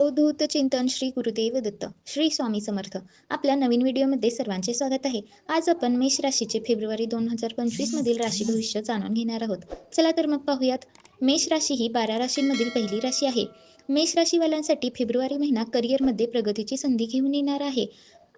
अवधूत चिंतन श्री गुरुदेव दत्त श्री स्वामी समर्थ. आपल्या नवीन व्हिडिओमध्ये सर्वांचे स्वागत आहे. आज आपण मेष राशीचे फेब्रुवारी दोन हजार पंचवीसमधील राशी भविष्य जाणून घेणार आहोत. चला तर मग पाहूयात. मेष राशी ही बारा राशींमधील पहिली राशी आहे. मेष राशीवाल्यांसाठी फेब्रुवारी महिना करिअरमध्ये प्रगतीची संधी घेऊन येणार आहे.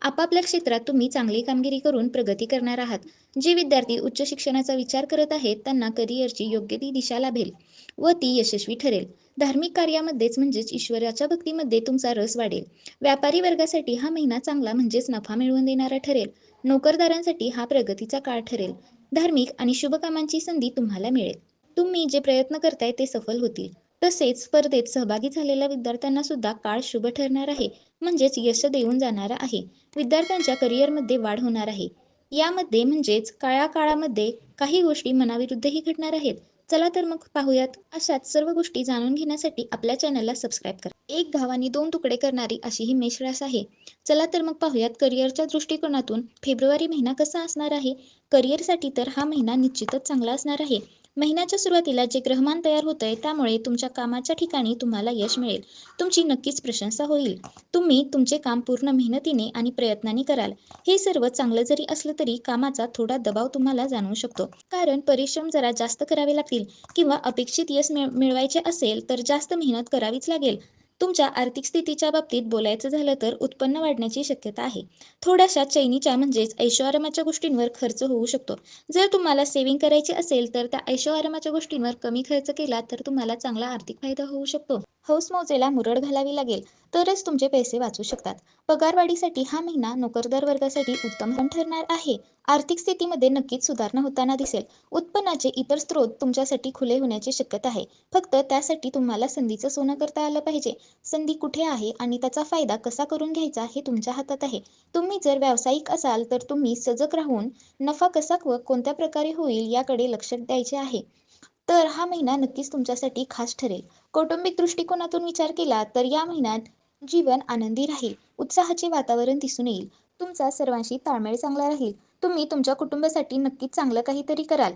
आपापल्या क्षेत्रात तुम्ही चांगली कामगिरी करून प्रगती करणार आहात. जे विद्यार्थी उच्च शिक्षणाचा विचार करत आहेत त्यांना करिअरची योग्य ती दिशा लाभेल व ती यशस्वी ठरेल. धार्मिक कार्यामध्येच म्हणजेच ईश्वराच्या भक्तीमध्ये तुमचा रस वाढेल. व्यापारी वर्गासाठी हा महिना चांगला म्हणजेच नफा मिळवून देणारा ठरेल. नोकरदारांसाठी हा प्रगतीचा काळ ठरेल. धार्मिक आणि शुभ कामांची संधी तुम्हाला मिळेल. तुम्ही जे प्रयत्न करताय ते सफल होतील. तसेच स्पर्धेत सहभागी झालेल्या विद्यार्थ्यांना सुद्धा काळ शुभ ठरणार आहे. म्हणजेच यश देऊन जाणारा आहे. विद्यार्थ्यांच्या करिअरमध्ये वाढ होणार आहे. यामध्ये म्हणजेच काळ्या काळामध्ये काही गोष्टी मनाविरुद्धही घडणार आहेत. चला तर मग पाहूयात. अशाच सर्व गोष्टी जाणून घेण्यासाठी आपल्या चॅनलला सबस्क्राईब करा. एक घावानी दोन तुकडे करणारी अशी ही मेषरास आहे. चला तर मग पाहूयात करिअरच्या दृष्टिकोनातून फेब्रुवारी महिना कसा असणार आहे? करिअरसाठी तर हा महिना निश्चितच चांगला असणार आहे. महिन्याच्या सुरुवातीला जे ग्रहमान तयार होत आहे त्यामुळे तुमच्या कामाच्या ठिकाणी तुम्हाला यश मिळेल. तुमची नक्कीच प्रशंसा होईल. तुम्ही तुमचे काम पूर्ण मेहनतीने आणि प्रयत्नाने कराल. हे सर्व चांगलं जरी असलं तरी कामाचा थोडा दबाव तुम्हाला जाणवू शकतो. कारण परिश्रम जरा जास्त करावे लागतील किंवा अपेक्षित यश मिळवायचे असेल तर जास्त मेहनत करावीच लागेल. तुमच्या आर्थिक स्थितीच्या बाबतीत बोलायचं झालं तर उत्पन्न वाढण्याची शक्यता आहे. थोड्याशा चैनीच्या म्हणजेच ऐशोआरामाच्या गोष्टींवर खर्च होऊ शकतो. जर तुम्हाला सेव्हिंग करायची असेल तर त्या ऐशोआरामाच्या गोष्टींवर कमी खर्च केला तर तुम्हाला चांगला आर्थिक फायदा होऊ शकतो. हौस मौजेला मुरड घालावी लागेल तरच तुमचे पैसे वाचू शकतात. पगारवाढीसाठी हा महिना नोकरदार वर्गासाठी उत्तम ठरणार आहे. आर्थिक स्थितीमध्ये नक्कीच सुधारणा होताना दिसेल. उत्पन्नाचे इतर स्रोत तुमच्यासाठी खुले होण्याची शक्यता आहे. फक्त त्यासाठी तुम्हाला संधीचं सोनं करता आलं पाहिजे. संधी कुठे आहे आणि त्याचा फायदा कसा करून घ्यायचा हे तुमच्या हातात आहे. तुम्ही जर व्यावसायिक असाल तर तुम्ही सजग राहून नफा कसा व कोणत्या प्रकारे होईल याकडे लक्ष द्यायचे आहे. तर हा महिना नक्कीच तुमच्यासाठी खास ठरेल. कौटुंबिक दृष्टिकोनातून विचार केला तर या महिन्यात जीवन आनंदी राहील. उत्साहाचे वातावरण दिसून येईल. तुमचा सर्वांशी ताळमेळ चांगला राहील. तुम्ही तुमच्या कुटुंबासाठी नक्कीच चांगलं काहीतरी कराल.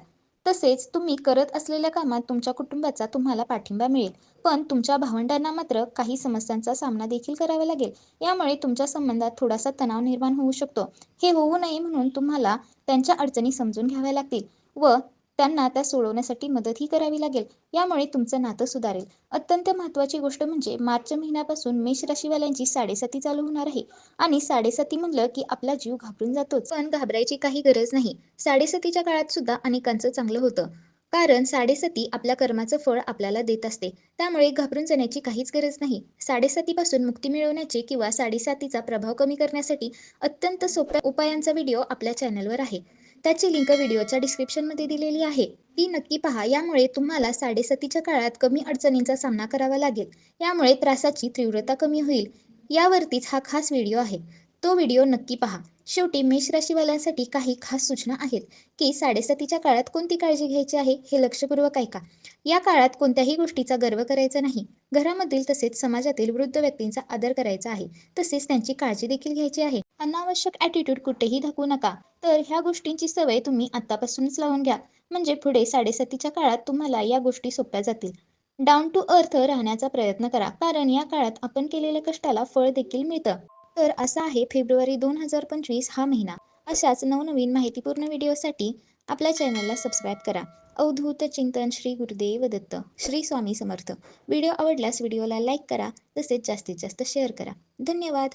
तसेच तुम्ही करत असलेल्या कामात तुमच्या कुटुंबाचा तुम्हाला पाठिंबा मिळेल. पण तुमच्या भावंडांना मात्र काही समस्यांचा सामना देखील करावा लागेल. यामुळे तुमच्या संबंधात थोडासा तणाव निर्माण होऊ शकतो. हे होऊ नये म्हणून तुम्हाला त्यांच्या अडचणी समजून घ्याव्या लागतील व त्यांना त्या सोडवण्यासाठी मदतही करावी लागेल. यामुळे तुमचं नातं सुधारेल. अत्यंत महत्त्वाची गोष्ट म्हणजे मार्च महिन्यापासून मेष राशीवाल्यांची साडेसाती चालू होणार आहे. आणि साडेसाती म्हणलं की आपला जीव घाबरून जातोच. पण घाबरायची काही गरज नाही. साडेसातीच्या काळात सुद्धा अनेकांचं चांगलं होतं. कारण साडेसाती आपल्या कर्माचं फळ आपल्याला देत असते. त्यामुळे घाबरून जाण्याची काहीच गरज नाही. साडेसातीपासून मुक्ती मिळवण्याचे किंवा साडेसातीचा प्रभाव कमी करण्यासाठी अत्यंत सोप्या उपायांचा व्हिडिओ आपल्या चॅनलवर आहे. त्याची लिंक व्हिडिओच्या डिस्क्रिप्शनमध्ये दिलेली आहे. ती नक्की पहा. यामुळे तुम्हाला साडेसतीच्या काळात कमी अडचणींचा सामना करावा लागेल. यामुळे त्रासाची तीव्रता कमी होईल. यावरतीच हा खास व्हिडिओ आहे. तो व्हिडिओ नक्की पहा. शेवटी मेष राशीवाल्यांसाठी काही खास सूचना आहेत. की साडेसातीच्या काळात कोणती काळजी घ्यायची आहे हे लक्षपूर्वक ऐका. या काळात कोणत्याही गोष्टीचा गर्व करायचा नाही. घरामधील तसेच समाजातील वृद्ध व्यक्तींचा आदर करायचा आहे. तसेच त्यांची काळजी देखील घ्यायची आहे. अनावश्यक ॲटिट्यूड कुठेही दाखवू नका. तर ह्या गोष्टींची सवय तुम्ही आत्तापासूनच लावून घ्या. म्हणजे पुढे साडेसातीच्या काळात तुम्हाला या गोष्टी सोप्या जातील. डाऊन टू अर्थ राहण्याचा प्रयत्न करा. कारण या काळात आपण केलेल्या कष्टाला फळ देखील मिळतं. तर असा आहे फेब्रुवारी दोन हजार पंचवीस हा महिना. अशाच नवनवीन माहितीपूर्ण व्हिडिओसाठी आपल्या चॅनलला सबस्क्राईब करा. अवधूत चिंतन श्री गुरुदेव दत्त. श्री स्वामी समर्थ. व्हिडिओ आवडल्यास व्हिडिओला लाईक करा. तसेच जास्तीत जास्त शेअर करा. धन्यवाद.